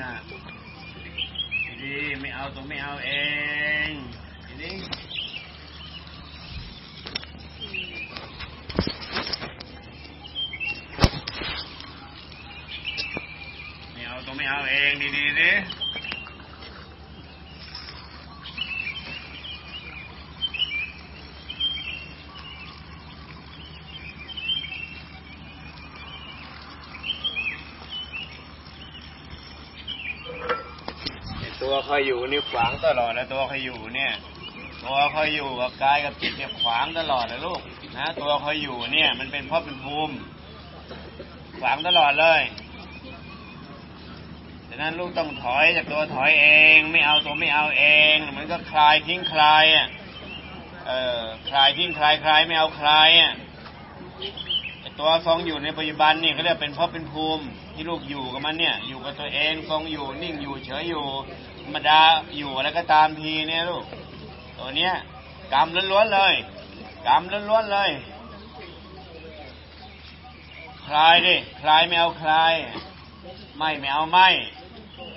นาในะดีไม่เอาตรงไม่เอาเองทีนี้ไม่เอาตรงไม่เอาเองดีๆดิ ตัวคอยอยู่นี่ขวางตลอดนะตัวคอยอยู่เนี่ยตัวคอยอยู่กับกายกับจิตเนี่ยขวางตลอดนะลูกนะตัวคอยอยู่เนี่ย มันเป็นเพราะเป็นภูมิขวางตลอดเลยดังนั้นลูกต้องถอยจากตัวถอยเอง ไม่เอาตัวไม่เอาเอง มันก็คลายทิ้งคลายอะเออคลายทิ้งคลายคลายไม่เอาคลายอะตัวทรงอยู่ในปัจจุบันนี่เขาเรียกเป็นเพราะเป็นภูมิที่ลูกอยู่กับมันเนี่ย อยู่กับตัวเองทรงอยู่นิ่งอยู่เฉยอยู่ ธรรมดาอยู่อะไรก็ตามทีเนี่ยลูกตัวเนี้ยกรรมล้วนๆเลยกรรมล้วนๆเลย คลายดิคลายไม่เอาคลาย ไม่ไม่เอาไม่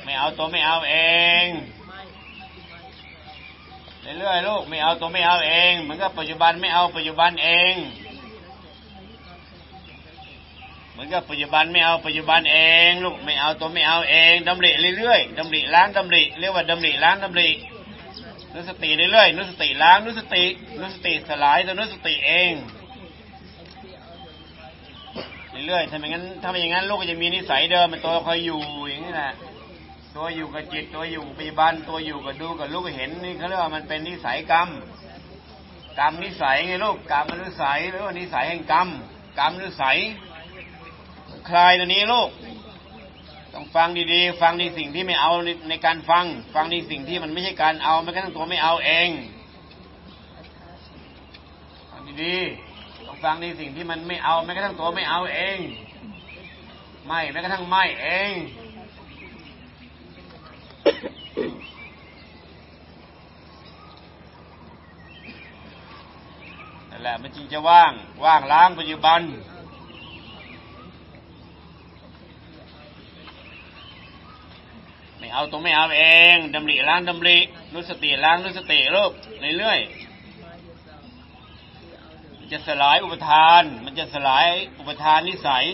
ไม่เอาตัวไม่เอาเองเรื่อยๆลูกไม่เอาตัวไม่เอาเอง เหมือนกับปัจจุบันไม่เอาปัจจุบันเอง เหมือนกับปัจจุบันไม่เอาปัจจุบันเองลูกไม่เอาตัวไม่เอาเองดำริเรื่อยๆดำริล้างดำริเรียกว่าดำริล้างดำรินุสติเรื่อยๆนุสติล้างนุสตินุสติสลายตัวนุสติเองเรื่อยๆถ้าไม่งั้นถ้าไม่อย่างนั้นลูกก็จะมีนิสัยเดิมเป็นตัวคอยอยู่อย่างนี้แหละตัวอยู่กับจิตตัวอยู่ปัจจุบันตัวอยู่กับดูกับลูกเห็นนี่เขาเรียกว่ามันเป็นนิสัยกรรมกรรมนิสัยไงลูกกรรมมันนิสัยหรือว่านิสัยแห่งกรรมกรรมนิสัย คลายตัวนี้ลูก ต้องฟังดีๆ ฟังในสิ่งที่ไม่เอาในในการฟัง ฟังในสิ่งที่มันไม่ใช่การเอาไม่กระทั่งตัวไม่เอาเองฟังดีๆต้องฟังในสิ่งที่มันไม่เอาแม้กระทั่งตัวไม่เอาเอง ไม่แม้กระทั่งไม่เองนั่นแหละมันจริงจะว่างว่างล้างปัจจุบัน ไม่เอาตรงไม่เอาเองดำริล้างดำรินุสติล้างนุสติลูกเรื่อยๆมันจะสลายอุปทาน มันจะสลายอุปทานนิสัย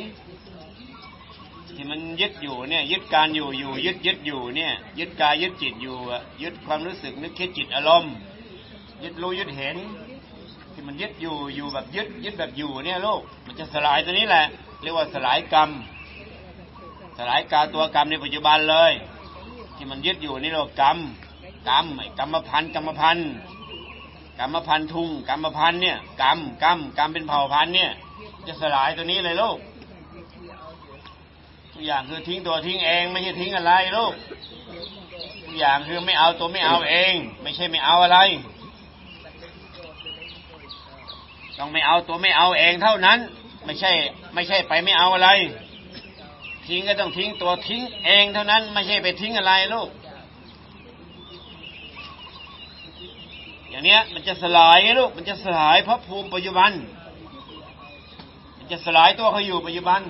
ที่มันยึดอยู่เนี่ย ยึดการอยู่อยู่ยึดยึดอยู่เนี่ย ยึดกายยึดจิตอยู่ยึดความรู้สึกนึกคิดจิตอารมณ์ยึดรู้ยึดเห็น ที่มันยึดอยู่อยู่แบบยึดยึดแบบอยู่เนี่ยลูกมันจะสลายตัวนี้แหละ เรียกว่าสลายกรรมสลายกาตัวกรรมในปัจจุบันเลย ที่มันยึดอยู่นี่เรากรรมกรรมไอ้กรรมพันธ์กรรมพันธ์กรรมพันธุ์ทุงกรรมพันธ์เนี่ยกรรมกรรมกรรมเป็นเผ่าพันธ์เนี่ย จะสลายตัวนี้เลยลูกทุกอย่างคือทิ้งตัวทิ้งเองไม่ใช่ทิ้งอะไรลูกทุกอย่างคือไม่เอาตัวไม่เอาเอง ไม่ใช่ไม่เอาอะไร ต้องไม่เอาตัวไม่เอาเองเท่านั้น ไม่ใช่ ไม่ใช่ไปไม่เอาอะไร ทิ้งก็ต้องทิ้งตัวทิ้งเองเท่านั้นไม่ใช่ไปทิ้งอะไรลูก อย่างเนี้ยมันจะสลายไงลูกมันจะสลายเพราะภูมิปัจจุบัน มันจะสลายตัวเขาอยู่ปัจจุบัน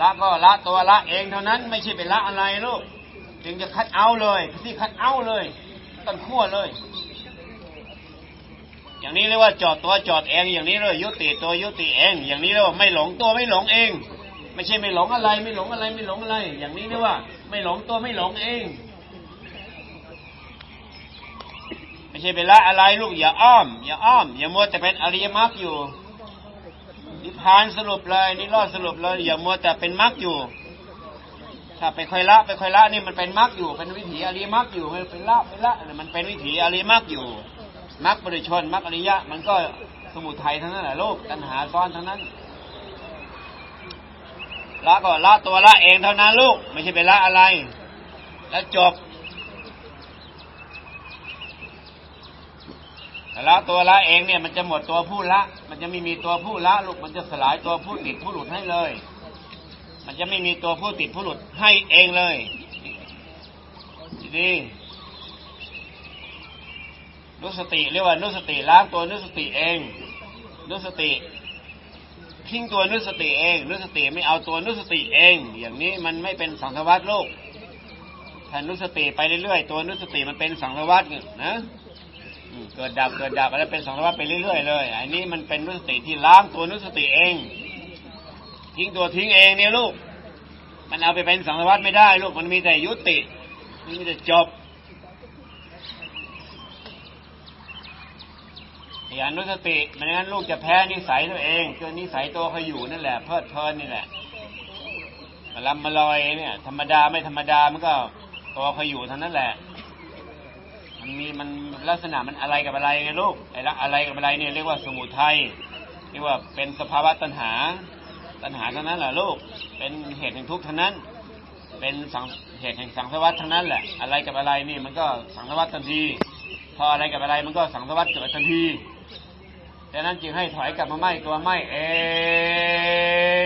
ละก็ละตัวละเองเท่านั้นไม่ใช่ไปละอะไรลูกจึงจะคัดเอาเลยที่คัดเอาเลยต้นขั้วเลย อย่างนี้เรียกว่าจอดตัวจอดเองอย่างนี้เรียกยุติตัวยุติเอง อย่างนี้เรียกว่าไม่หลงตัวไม่หลงเอง ไม่ใช่ไม่หลงอะไร ไม่หลงอะไรไม่หลงอะไร อย่างนี้เรียกว่า ไม่หลงตัวไม่หลงเอง ไม่ใช่ไปละอะไรลูกอย่าอ้อม อย่าอ้อม อย่ามัวแต่เป็นอริยมรรคอยู่นิพพานสรุปเลยนิโรธสรุปเลยอย่ามัวแต่เป็นมรรคอยู่ ถ้าไปค่อยละไปค่อยละนี่มันเป็นมรรคอยู่ เป็นวิถีอริยมรรคอยู่ไม่เป็นละไปละมันเป็นวิถีอริยมรรคอยู่ มรรคบริชนมรรคอริยะ มันก็สมุทัยทั้งนั้นแหละโลกตัณหาซ้อนทั้งนั้นละก็ละตัวละเองเท่านั้นลูก ไม่ใช่ไปละอะไร แล้วจบแต่ละตัวละเองเนี่ยมันจะหมดตัวผู้ละ มันจะไม่มีตัวผู้ละลูกมันจะสลายตัวผู้ติดผู้หลุดให้เลย มันจะไม่มีตัวผู้ติดผู้หลุดให้เองเลยดี นุสติเรียกว่านุสติล้างตัวนุสติเอง นุสติทิ้งตัวนุสติเอง นุสติไม่เอาตัวนุสติเอง อย่างนี้มันไม่เป็นสังสารวัตโลกถ้านุสติไปเรื่อยๆตัวนุสติมันเป็นสังสารวัตนะเกิดดับเกิดดับอะไรเป็นสังสารวัตไปเรื่อยๆเลยอันนี้มันเป็นนุสติที่ล้างตัวนุสติเอง ทิ้งตัวทิ้งเองเนี่ยลูก มันเอาไปเป็นสังสารวัตไม่ได้ ลูกมันมีแต่ยุติมันมีแต่จบ อย่านุสติไม่งั้นลูกจะแพ้นิสัยตัวเองคือนิสัยตัวเขาอยู่นั่นแหละเพลิดเพลินนี่แหละมาลำมาลอยเนี่ยธรรมดาไม่ธรรมดามันก็ตัวเขาอยู่เท่านั้นแหละ มันมีมันลักษณะมันอะไรกับอะไรไงลูกไอ้ละอะไรกับอะไรเนี่ยเรียกว่าสมุทัยเรียกว่าเป็นสภาวะตัณหา ตัณหาเท่านั้นแหละลูก เป็นเหตุแห่งทุกข์เท่านั้น เป็นสังเหตุแห่งสังสารวัฏทั้งนั้นแหละ อะไรกับอะไรนี่มันก็สังสารวัฏทันที พออะไรกับอะไรมันก็สังสารวัฏเกิดทันที ดังนั้นจึงให้ถอยกลับมาไหม้ตัวไหม้เอ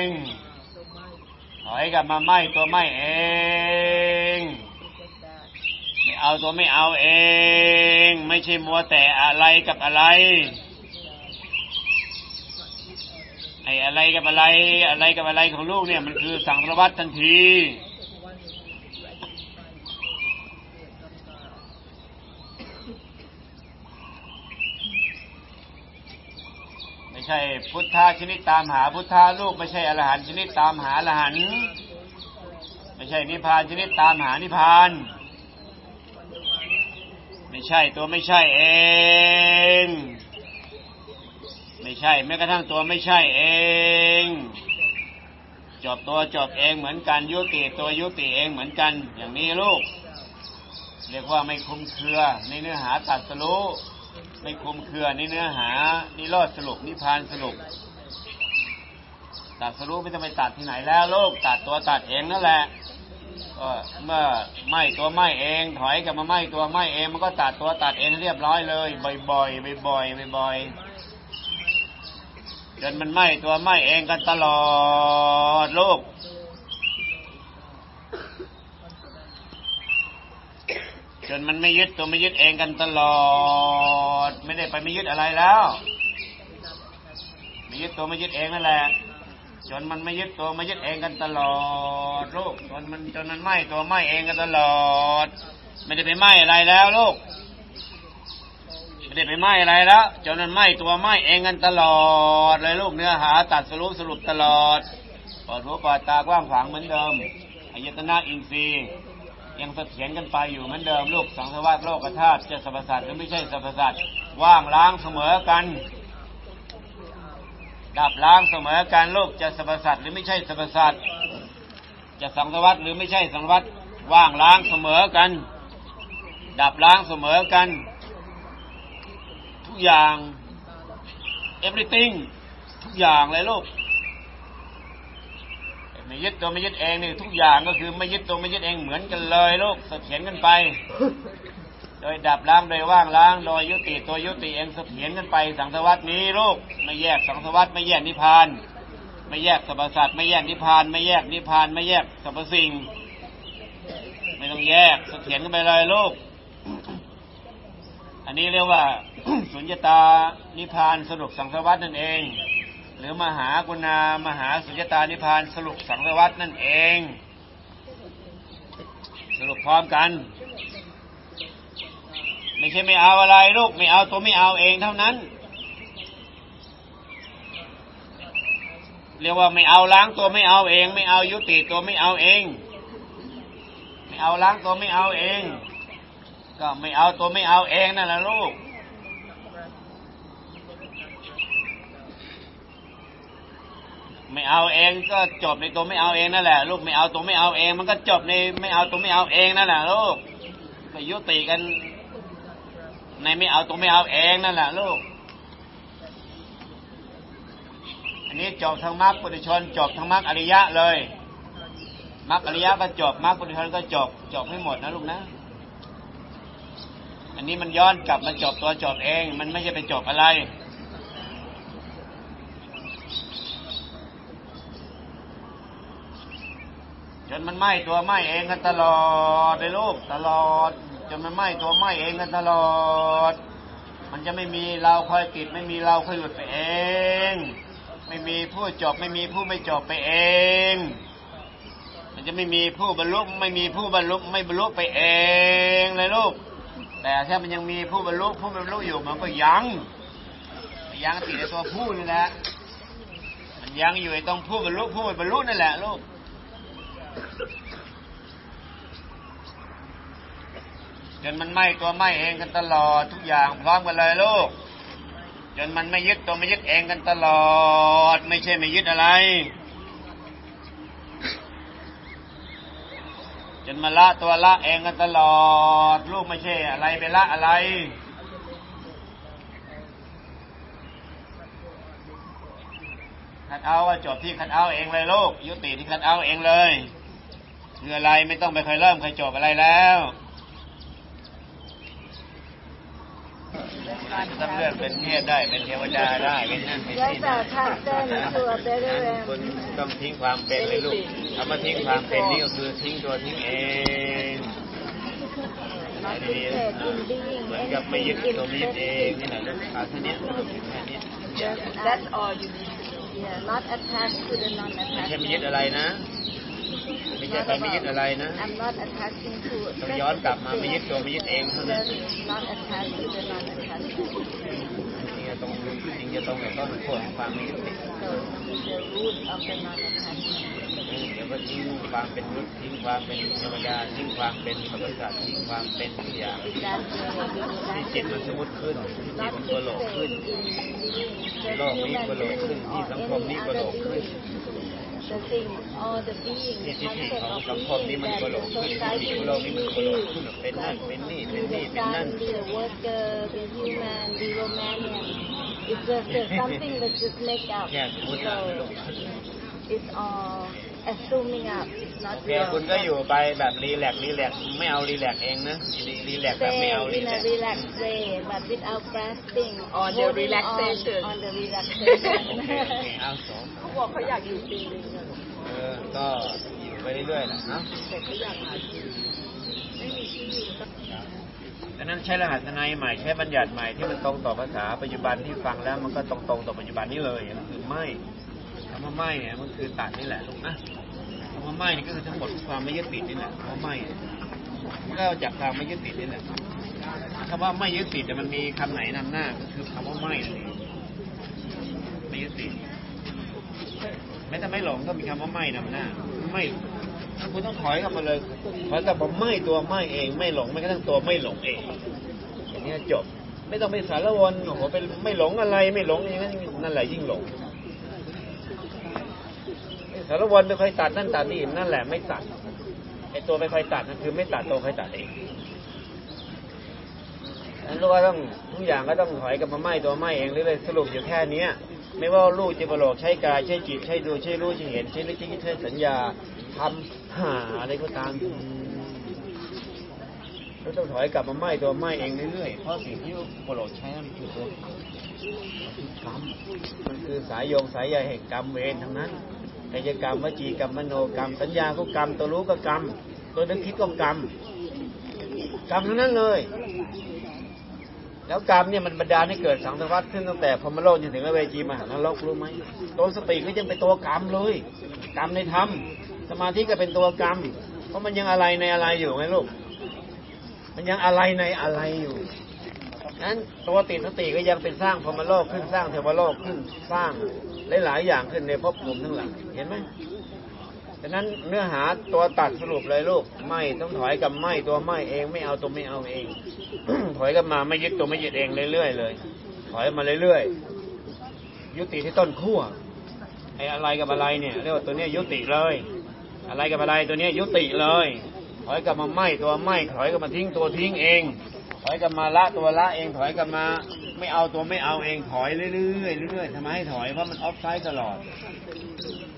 ง ถอยกลับมาไหม้ตัวไหม้เอง ไม่เอาตัวไม่เอาเอง ไม่ใช่มัวแต่อะไรกับอะไร ไอ้อะไรกับอะไร อะไรกับอะไรของลูกเนี่ยมันคือสังสารวัฏทันที ไม่ ใช่พุทธาชนิดตามหาพุทธาลูกไม่ใช่อรหันชนิดตามหาอรหันไม่ใช่นิพพานชนิดตามหานิพพาน ไม่ใช่ตัวไม่ใช่เอง ไม่ใช่แม้กระทั่งตัวไม่ใช่เองจบตัวจบเองเหมือนกันยุติตัวยุติเองเหมือนกันอย่างนี้ลูก เรียกว่าไม่คลุมเครือในเนื้อหาตัดสรู้ ไม่คลุมเครือในเนื้อหา นิโรธสรุปนิพานสรุป ตัดสรู้ไม่ต้องไปตัดที่ไหนแล้วลูกตัดตัวตัดเองนั่นแหละก็เมื่อไหม้ตัวไหม้เอง ถอยกลับมาไหม้ตัวไหม้เองมันก็ตัดตัวตัดเองเรียบร้อยเลย บ่อยๆบ่อยๆบ่อยๆจนมันไหม้ตัวไหม้เองกันตลอดลูก จนมันไม่ยึดตัวไม่ยึดเองกันตลอด ไม่ได้ไปไม่ยึดอะไรแล้วไม่ยึดตัวไม่ยึดเองนั่นแหละจนมันไม่ยึดตัวไม่ยึดเองกันตลอดลูกจนมันจนมันไหม้ตัวไหม้เองกันตลอด ไม่ได้ไปไหม้อะไรแล้วลูกไม่ได้ไปไหม้อะไรแล้วจนมันไหม้ตัวไหม้เองกันตลอดเลยลูกเนื้อหา ตัดสรุปสรุปตลอดปิดหัวปิดตากว้างขวางเหมือนเดิมอายตนะอินทรีย์ ยังเสถียรกันไปอยู่เหมือนเดิมลูกสังสารวัฏโลกธาตุจะสรรพสัตว์หรือไม่ใช่สรรพสัตว์ว่างล้างเสมอกัน ดับล้างเสมอกันลูกจะสรรพสัตว์หรือไม่ใช่สรรพสัตว์จะสังสารวัฏหรือไม่ใช่สังสารวัฏว่างล้างเสมอกัน ดับล้างเสมอกัน ทุกอย่าง everything ทุกอย่างเลยลูก ไม่ยึดตัวไม่ยึดเองนี่ทุกอย่างก็คือไม่ยึดตัวไม่ยึดเองเหมือนกันเลยลูกเสถียรกันไป โดยดับล้างโดยว่างล้าง โดยยุติตัวยุติเองเสถียรกันไป สังสวัตนี้ลูกไม่แยกสังสวัตไม่แยกนิพพาน ไม่แยกสรรพสัตว์ไม่แยกนิพพาน ไม่แยกนิพพาน ไม่แยกสรรพสิ่ง ไม่ต้องแยกเสถียรกันไปเลยลูกอันนี้เรียกว่าสุญญตานิพพานสรุปสังสวัตนั่นเอง รือมหากุณามหาสุญญตานิพพานสรุปสังสารวัตนั่นเอง สรุปพร้อมกัน ไม่ใช่ไม่เอาอะไรลูกไม่เอาตัวไม่เอาเองเท่านั้น เรียกว่าไม่เอาล้างตัวไม่เอาเอง ไม่เอายุติตัวไม่เอาเอง ไม่เอาล้างตัวไม่เอาเอง ก็ไม่เอาตัวไม่เอาเองนั่นแหละลูก ไม่เอาเองก็จบในตัวไม่เอาเองนั่นแหละ ลูกไม่เอาตัวไม่เอาเอง มันก็จบในไม่เอาตัวไม่เอาเองนั่นแหละลูกก็ยุติกัน ในไม่เอาตัวไม่เอาเองนั่นแหละลูก อันนี้จบทั้งมรรคปุถุชน จบทั้งมรรคอริยะเลยมรรคอริยะก็จบมรรคปุถุชนก็จบจบให้หมดนะลูกนะ อันนี้มันย้อนกลับมาจบตัวจบเอง มันไม่ใช่ไปจบอะไร จ นมันไหม้ตัวไหม้เองกันตลอดเลยลูกตลอดจนมันไหม้ตัวไหม้เองกันตลอด มันจะไม่มีเราคอยติด ไม่มีเราคอยหลุดไปเอง ไม่มีผู้จบไม่มีผู้ไม่จบไปเอง มันจะไม่มีผู้บรรลุไม่มีผู้บรรลุไม่บรรลุไปเองเลยลูก แต่ถ้ามันยังมีผู้บรรลุผู้บรรลุอยู่มันก็ยังยังติดในตัวผู้นี่แหละมันยังอยู่ไอ้ตรงผู้บรรลุผู้บรรลุนั่นแหละลูก จนมันไหม้ตัวไหม้เองกันตลอดทุกอย่างพร้อมกันเลยลูก จนมันไม่ยึดตัวไม่ยึดเองกันตลอด ไม่ใช่ไม่ยึดอะไร จนมาละตัวละเองกันตลอด ลูกไม่ใช่อะไรไปละอะไรคัดเอาว่าจบที่คัดเอาเองเลยลูกยุติที่คัดเอาเองเลยคืออะไรไม่ต้องไปเคยเริ่มเคยจบอะไรแล้ว อาจจะต้องเลื่อนเป็นเทพได้เป็นเทวดาได้เป็นนั่นเป็นนี่ sir. Cast them into a better คุณ realm. ต้องทิ้งความเป็นเลยลูกคำว่าทิ้งความเป็นนี่ก็คือทิ้งตัวทิ้งเองเหมือนกับไม่ยึดตัวไม่ยึดเองนี่แหละลูกเอาแค่เนี้แค่นี้ That's all you need. Yeah, not attached to the non-attached. ไม่ใช่ไม่ยึดอะไรนะ ไม่ใช่ไปไม่ยึดอะไรนะ I'm not attaching to ต้องย้อนกลับมาไม่ยึดตัวไม่ยึดเองเท่านั้น Just not attached to the non-attached. จริงจะต้องจริงจะต้องแบบต้นโพของความไม่ยึดติด So the root of the non-attached. เดี๋ยวก็ทิ้งความเป็นมนุษย์ทิ้งความเป็นเทวดาทิ้งความเป็นพระกษัตริย์ทิ้งความเป็นทุกอย่าง Is that the ที่จิตมันสมมติขึ้นที่จิต not มันกระโหลกขึ้น fixated in being ในโลกนี้กระโหลกขึ้นที่สังคมนี้กระโหลกขึ้น the thing or the being ที่ทิฏฐิ concept ของ of สังคมนี้ being มัน that กระโหลก the ขึ้นทิฏฐิ society ของโลกนี้มันกระโหลกขึ้น is เป็นนั่นเป็นนี่เป็น be นี่ the เป็นนั่น sun, be the worker, be human, be Romanian. It's just uh, something that's just make up. แค่สมมตินะลูก So it's all assuming up. It's โอ not เคคุณก็อยู่ไปแบบรีแลกซ์รีแลกซ์ไม่เอารีแลกซ์เองนะรีรีแลกซ์แบบไม่ Stay เอารี in แล a กซ์ relaxed way, but without grasping. On the holding relaxation. On, on the โอเคโอ relaxation. เคเอาสองเขา บอกเขาอยากอยู่ปีนึงอะเออ ก็อยู่ไปเรื่อยๆแหละเนาะแต่เขาอยากหาที่ไม่มีที่อยู่สักดังนั้นใช้รหัสนายใหม่ใช้บัญญัติใหม่ที่มันตรงต่อภาษาปัจจุบันที่ฟังแล้วมันก็ตรงตรงๆต่อปัจจุบันนี้เลยก็คือไม่คำว่าไม่เนี่ยมันคือตัดนี่แหละลูกนะคำว่าไม่นี่ก็คือทั้งหมดความไม่ยึดติดนี่แหละคำว่าไม่เนี่ยมันก็จากความไม่ยึดติดนี่แหละคำว่าไม่ยึดติดแต่มันมีคำไหนนำหน้าก็คือคำว่าไม่นั่นเองไม่ยึดติด แม้แต่ไม่หลงก็มีคำว่าไม่นำหน้า ไม่คุณต้องถอยกลับมาเลยถอยกลับมไม่ตัวไม่เอง ไม่หลงไม่กระทั่งตัวไม่หลงเองอย่างนี้จบ ไม่ต้องไปสารวนโอ้โหเป็นไม่หลงอะไร ไม่หลงอย่างนั้นนั่นแหละยิ่งหลงสารวนไปคอยตัดนั่นตัดนี่นั่นแหละไม่ตัดไอตัวไปคอยตัดนั่นคือไม่ตัดตัวคอยตัดเองนั้นลูกก็ต้องทุกอย่างก็ต้องถอยกลับมาไหม้ตัวไหม้เองเรื่อยๆสรุปอยู่แค่เนี้ย ไม่ว่าลูกจะประโลกใช้กายใช้จิตใช้ดูใช้รู้ใช้เห็นใช้นึกใช้คิดใช้สัญญาทำหาอะไรก็ตามเราต้องถอยกลับมาไหม้ตัวไหม้เองเรื่อยๆเพราะสิ่งที่โปรดใช้นั่นคือตัวกรรมมันคือสายโยงสายใยแห่งกรรมเวรทั้งนั้นกายกรรมวจีกรรมมโนกรรม สัญญาก็กรรมตัวรู้ก็กรรมตัวนึกคิดก็กรรมกรรมทั้งนั้นเลย แล้วกรรมเนี่ยมันบันดาลให้เกิดสังสารวัฏขึ้นตั้งแต่พรมโลกจนถึงอเวจีมหานรกรู้ไหมตัวสติก็ยังเป็นตัวกรรมเลย กรรมในธรรมสมาธิก็เป็นตัวกรรม เพราะมันยังอะไรในอะไรอยู่ไงลูกมันยังอะไรในอะไรอยู่นั้นตัวติดสติก็ยังเป็นสร้างพรมโลกขึ้นสร้างเทวโลกขึ้นสร้างหลายๆอย่างขึ้นในภพภูมิทั้งหลายเห็นไหม ฉะนั้นเนื้อหาตัวตัดสรุปเลยลูกไม่ต้องถอยกับไม่ตัวไม่เองไม่เอาตัวไม่เอาเอง ถอยกันมาไม่ยึดตัวไม่ยึดเองเรื่อยๆเลย ถอยมาเรื่อยๆยุติที่ต้นขั้วไอ้อะไรกับอะไรเนี่ยเรียกว่าตัวเนี้ยยุติเลย อะไรกับอะไรตัวเนี้ยยุติเลย ถอยกลับมาไหมตัวไหมถอยกลับมาทิ้งตัวทิ้งเอง ถอยกลับมาละตัวละเองถอยกลับมา ไม่เอาตัวไม่เอาเองถอยเรื่อยๆเรื่อยๆทำไมให้ถอยเพราะมันออฟไซด์ตลอด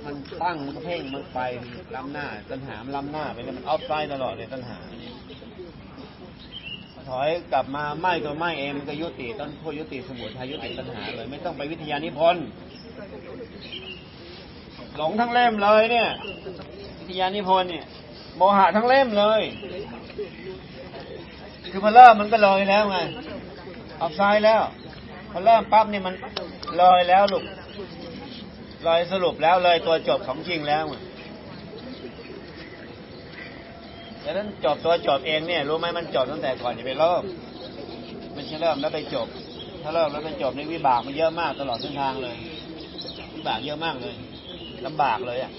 มันตั้งมันเพ่งมันไปล้ำหน้าตัณหามันล้ำหน้าไปเลยมันออฟไซด์ตลอดเลยตัณหาถอยกลับมาไหมตัวไหมเองมันก็ยุติต้นโพยุติสมุทัยยุติตัณหาเลย ไม่ต้องไปวิทยานิพนธ์หลงทั้งเล่มเลยเนี่ย วิทยานิพนธ์เนี่ยโมหะทั้งเล่มเลย คือพอเริ่มมันก็เลยแล้วไง ออฟไซด์แล้วพอเริ่มปั๊บนี่มันลอยแล้วลูกลอยสรุปแล้วเลยตัวจบของจริงแล้วดังนั้นจบตัวจบเองเนี่ยรู้ไหมมันจบตั้งแต่ก่อนจะไปเริ่มมันจะเริ่มแล้วไปจบ ถ้าเริ่มแล้วไปจบในวิบากมันเยอะมากตลอดเส้นทางเลย วิบากเยอะมากเลยลำบากเลยอะ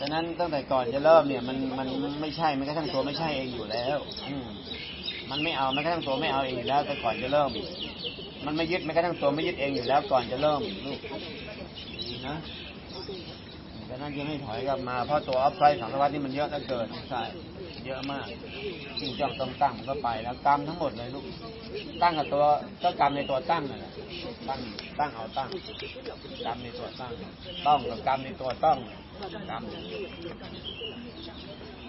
ดังนั้นตั้งแต่ก่อนจะเริ่มเนี่ย มันมันไม่ใช่มันก็ทั้งตัวไม่ใช่เองอยู่แล้ว อืม มันไม่เอามันก็ทั้งตัวไม่เอาเองอยู่แล้วแต่ก่อนจะเริ่ม มันไม่ยึดมันก็ทั้งตัวไม่ยึดเองอยู่แล้วก่อนจะเริ่มลูกดีนะดังนั้นยังไม่ถอยกลับมาเพราะตัวออฟไซด์สังสาวัตนี่มันเยอะเหลือเกินใช่เยอะมากจริงจังต้องตั้งมันก็ไปแล้วกรรมทั้งหมดเลยลูกตั้งกับตัวก็กรรมในตัวตั้งนั่นแหละตั้งตั้งเอาตั้งกรรมในตัวตั้ง ต้องกับกรรมในตัวต้องกรรม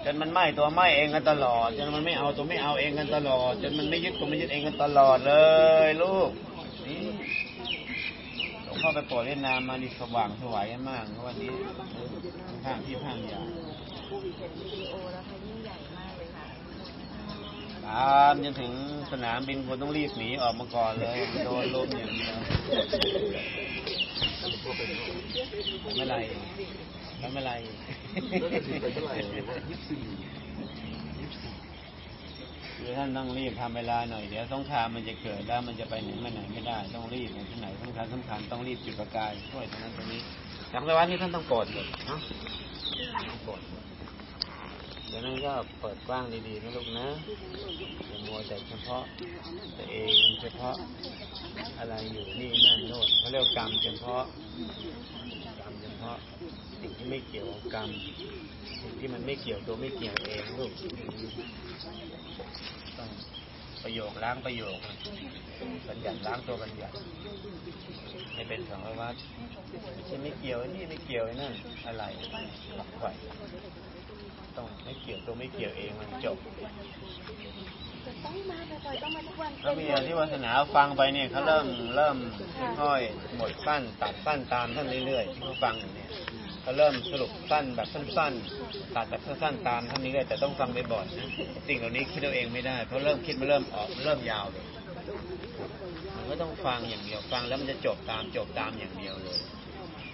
จนมันไหม้ตัวไหม้เองกันตลอด จนมันไม่เอาตัวไม่เอาเองกันตลอด จนมันไม่ยึดตัวไม่ยึดเองกันตลอดเลย ลูกนี่หลวงพ่อไปโปรดเวียดนามมาดิสว่างสวยมากวันนี้ข้างที่ข้างยาวิดีโอแล้วค่ะยิ่งใหญ่มากเลยค่ะตามจนถึงสนามบินคนต้องรีบหนีออกมาก่อนเลย โดนลมอย่างเดียวไม่ไร ไม่ไรคือท่านต้องรีบทำเวลาหน่อยเดี๋ยวสงครามมันจะเกิดแล้วมันจะไปไหนมาไหนไม่ได้ต้องรีบอย่างที่ไหนสำคัญสำคัญต้องรีบจุดประกายช่วยตรงนั้นตรงนี้จากสวัสดิ์นี่ท่านต้องโปรดเลยเนาะต้องโปรดเดี๋ยวนั้นก็เปิดกว้างดีๆนะลูกนะอย่ามัวแต่เฉพาะตัวเองเฉพาะ อะไรอยู่นี่นั่นโน่นเขาเรียกกรรมเฉพาะกรรมเฉพาะสิ่งที่ไม่เกี่ยวกับกรรมสิ่งที่มันไม่เกี่ยวตัวไม่เกี่ยวเองลูกต้องประโยคล้างประโยคบัญญัติล้างตัวบัญญัติไม่เป็นสังวัตไม่ใช่ไม่เกี่ยวนี่ไม่เกี่ยวไอ้นั่นอะไรฝักไฝ่ ต้องไม่เกี่ยวตัวไม่เกี่ยวเองมันจบต้องมาบ่อยๆต้องมาทุกวันก็มีอย่างที่วาสนาฟังไปเนี่ยเขาเริ่มเริ่มค่อยหมดสั้นตัดสั้นตามท่านเรื่อยๆที่เขาฟังอยู่เนี่ยเขาเริ่มสรุปสั้นแบบสั้นๆตัดแบบสั้นๆตามท่านนี้เลยแต่ต้องฟังบ่อยๆนะสิ่งเหล่านี้คิดเอาเองไม่ได้เพราะเริ่มคิดมันเริ่มออกเริ่มยาวเลยมันก็ต้องฟังอย่างเดียวฟังแล้วมันจะจบตามจบตามอย่างเดียวเลย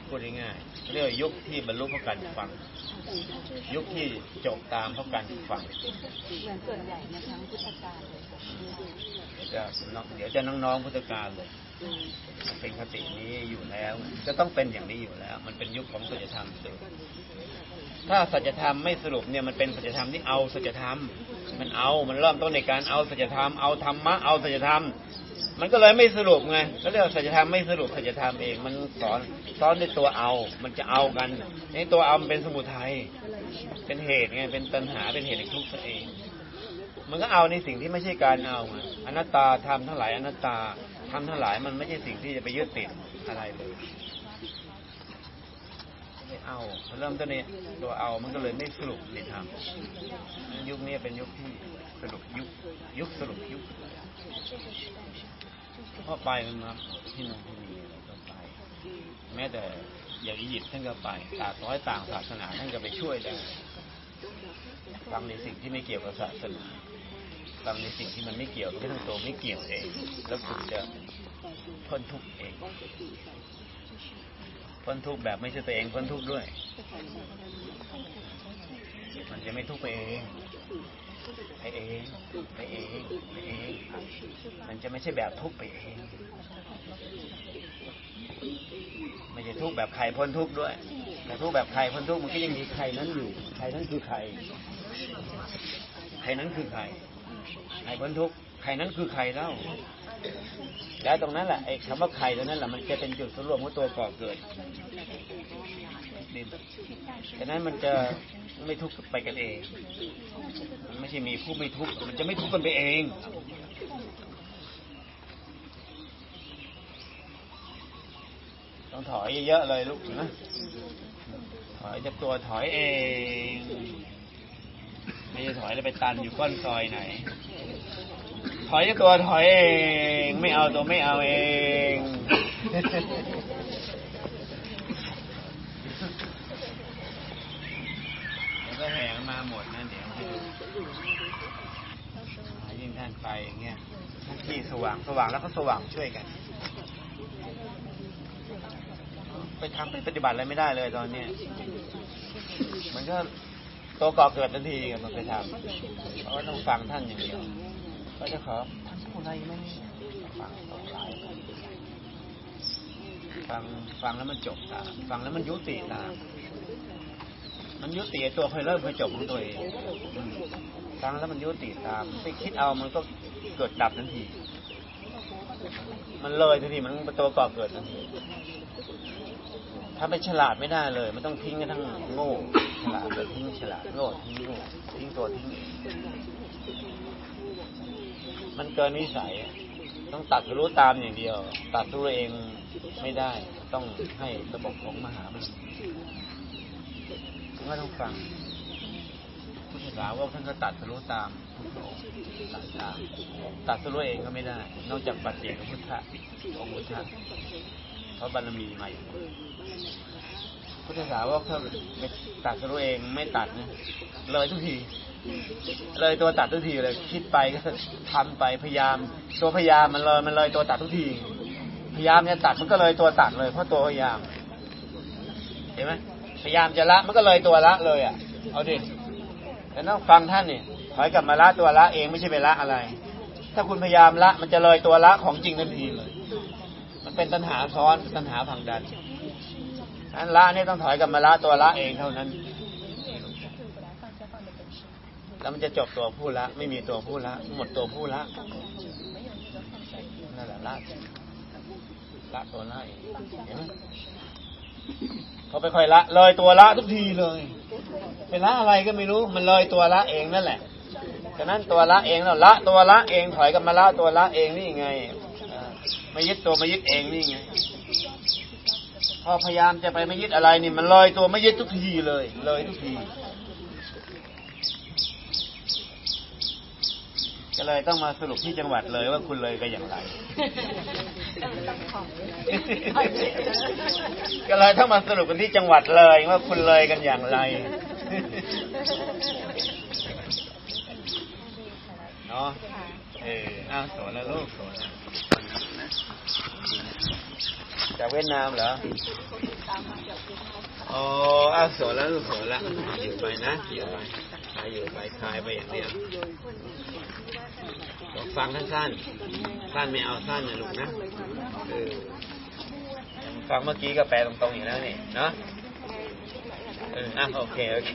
พูดง่ายๆเรียกว่ายุคที่บรรลุเพราะการฟัง ยุคที่จบตามเพราะการฟังเหมือนส่วนใหญ่ในครั้งพุทธกาลเลยค่ะเดี๋ยวจะน้องเดี๋ยวจะน้องๆพุทธการเลยมันเป็นคตินี้อยู่แล้ว จะต้องเป็นอย่างนี้อยู่แล้ว มันเป็นยุคของสัจธรรมสรุป ถ้าสัจธรรมไม่สรุปเนี่ยมันเป็นสัจธรรมที่เอาสัจธรรม มันเอา มันเริ่มต้นในการเอาสัจธรรม เอาธรรมะ เอาสัจธรรม มันก็เลยไม่สรุปไงก็เรียกสัจธรรมไม่สรุปสัจธรรมเอง มันสอนสอนในตัวเอา มันจะเอากันในตัวเอามันเป็นสมุทัย เป็นเหตุไง เป็นตัณหา เป็นเหตุแห่งทุกข์ซะเอง มันก็เอาในสิ่งที่ไม่ใช่การเอาไงอนัตตาทำทั้งหลายอนัตตาทำทั้งหลายมันไม่ใช่สิ่งที่จะไปยึดติดอะไรเลย ไม่เอาเริ่มต้นเนี่ยตัวเอามันก็เลยไม่สรุปในธรรมยุคนี้เป็นยุคที่สรุปยุคยุคสรุปยุคพอไปมันมาที่นั่นที่นี่ก็ไป แม้แต่อย่างอียิปต์ท่านก็ไปต่างร้อยต่างศาสนาท่านก็ไปช่วยได้ฟังในสิ่งที่ไม่เกี่ยวกับศาสนาฟังในสิ่งที่มันไม่เกี่ยวกับทั้งตัวไม่เกี่ยวเอง แล้วคุณจะพ้นทุกข์เอง พ้นทุกข์แบบไม่ใช่ตัวเองพ้นทุกข์ด้วย มันจะไม่ทุกข์ไปเองไปเองไปเองไปเองมันจะไม่ใช่แบบทุกข์ไปเองไม่ใช่ทุกข์แบบใครพ้นทุกข์ด้วย แต่ทุกข์แบบใครพ้นทุกข์มันก็ยังมีใครนั้นอยู่ใครนั้นคือใครใครนั้นคือใครใครพ้นทุกข์ใครนั้นคือใครเล่า แล้วตรงนั้นแหละไอ้คำว่าใครตรงนั้นแหละมันจะเป็นจุดสรวมของตัวก่อเกิดนี่ฉะนั้นมันจะไม่ทุกข์ไปกันเอง มันไม่ใช่มีผู้ไม่ทุกข์ มันจะไม่ทุกข์กันไปเอง ต้องถอยเยอะๆเลยลูกนะ ถอยจากตัวถอยเอง ไม่ใช่ถอยแล้วไปตันอยู่ก้อนซอยไหน ถอยจากตัวถอยเอง ไม่เอาตัวไม่เอาเองเดี๋ยวก็แห่มาหมดนะเดี๋ยวให้ดูยิ่งท่านไปอย่างเงี้ยที่สว่างสว่างแล้วก็สว่างช่วยกัน ไปทำไปปฏิบัติอะไรไม่ได้เลยตอนเนี้ยมันก็ตัวก่อเกิดทันทีมันไปทำเพราะว่าต้องฟังท่านอย่างเดียวก็จะขอท่านพูดอะไรไหม ฟังต้องหลายฟังฟังแล้วมันจบตามฟังแล้วมันยุติตามมันยุติตัวเคยเริ่มเคยจบของตัวเองฟังแล้วมันยุติตามไปคิดเอามันก็เกิดดับทันที มันเลยทันทีมันตัวก่อเกิดทันทีถ้าไม่ฉลาดไม่ได้เลย มันต้องทิ้งกันทั้งโง่ฉลาดก็ทิ้งฉลาดโง่ทิ้งโง่ทิ้งตัวทิ้งมันเกินวิสัยอะ ต้องตัดรู้ตามอย่างเดียว ตัดตัวเองไม่ได้ ต้องให้ระบบของมหามันก็ต้องฟังพุทธศาสนาท่านก็ตัดรู้ตามพุทธองตัดตามตัดตัวเองก็ไม่ได้ นอกจากปัจเจกพุทธะของพุทธะเพราะบารมีมาอยู่พุทธศาสนาถ้าไม่ตัดตัวเองไม่ตัดนะเลยทุกที เลยตัวตัดทุกทีเลย คิดไปก็ทำไปพยายาม ตัวพยายามมันเลยมันเลยตัวตัดทุกที พยายามจะตัดมันก็เลยตัวตัดเลยเพราะตัวพยายาม เห็นไหมพยายามจะละมันก็เลยตัวละเลยอะ เอาดิแต่ต้องฟังท่านนี่ถอยกลับมาละตัวละเองไม่ใช่ไปละอะไร ถ้าคุณพยายามละ มันจะเลยตัวละของจริงทันทีเลย มันเป็นตัณหาซ้อนตัณหาผังดันอันละนี่ต้องถอยกลับมาละตัวละเองเท่านั้น แล้วมันจะจบตัวผู้ละ ไม่มีตัวผู้ละ หมดตัวผู้ละนั่นแหละละละตัวละเองเห็นไหมเขาไปค่อยละเลยตัวละทุกทีเลยเป็นละอะไรก็ไม่รู้ มันเลยตัวละเองนั่นแหละฉะนั้นตัวละเองแล้วละตัวละเองถอยกับมาละตัวละเองนี่ไงอ่าไม่ยึดตัวไม่ยึดเองนี่ไงพอพยายามจะไปไม่ยึดอะไรนี่ มันเลยตัวไม่ยึดทุกทีเลย เลยทุกที ก็เลยต้องมาสรุปที่จังหวัดเลยว่าคุณเลยกันอย่างไร ก็เลยต้องมาสรุปกันที่จังหวัดเลยว่าคุณเลยกันอย่างไรเนาะเอออ้าวสวนแล้วลูกสวนแล้วจากเวียดนามเหรอ อ๋ออ้าวสอนแล้วลูกสอนแล้วอยู่ไปนะอยู่ไปไปอยู่ไปคลายไปอย่างเดียวบอกฟังสั้นๆสั้นไม่เอาสั้นนะลูกนะเออฟังเมื่อกี้ก็แปลตรงๆอยู่แล้วนี่เนาะเอออะโอเคโอเค